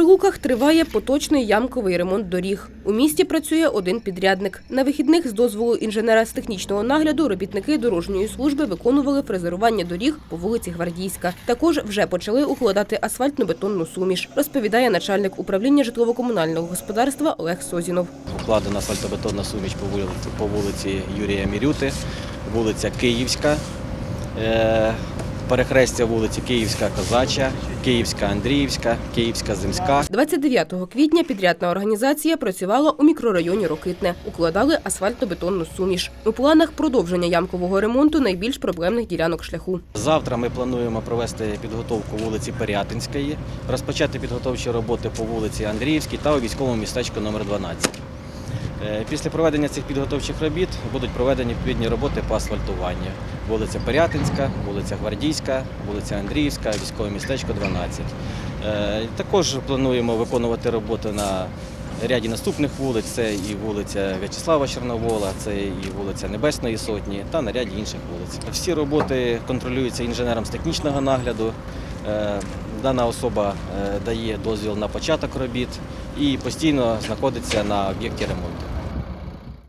Прилуках триває поточний ямковий ремонт доріг. У місті працює один підрядник. На вихідних з дозволу інженера з технічного нагляду робітники дорожньої служби виконували фрезерування доріг по вулиці Гвардійська. Також вже почали укладати асфальтно-бетонну суміш, розповідає начальник управління житлово-комунального господарства Олег Созінов. Укладена асфальтобетонна суміч по вулиці, Юрія Мірюти, вулиця Київська, е, перехрестя вулиці Київська Козача, Київська Андріївська, Київська Земська. 29 квітня підрядна організація працювала у мікрорайоні Рокитне. Укладали асфальтобетонну суміш. У планах продовження ямкового ремонту найбільш проблемних ділянок шляху. Завтра ми плануємо провести підготовку вулиці Порятинської, розпочати підготовчі роботи по вулиці Андріївській та у військовому містечку номер 12. Е, Після проведення цих підготовчих робіт будуть проведені відповідні роботи по асфальтуванню. Вулиця Порятинська, вулиця Гвардійська, вулиця Андріївська, військове містечко 12. Е, Також плануємо виконувати роботи на ряді наступних вулиць. Це і вулиця В'ячеслава Чорновола, це і вулиця Небесної Сотні та на ряді інших вулиць. Всі роботи контролюються інженером з технічного нагляду. Е, Дана особа дає дозвіл на початок робіт і постійно знаходиться на об'єкті ремонту.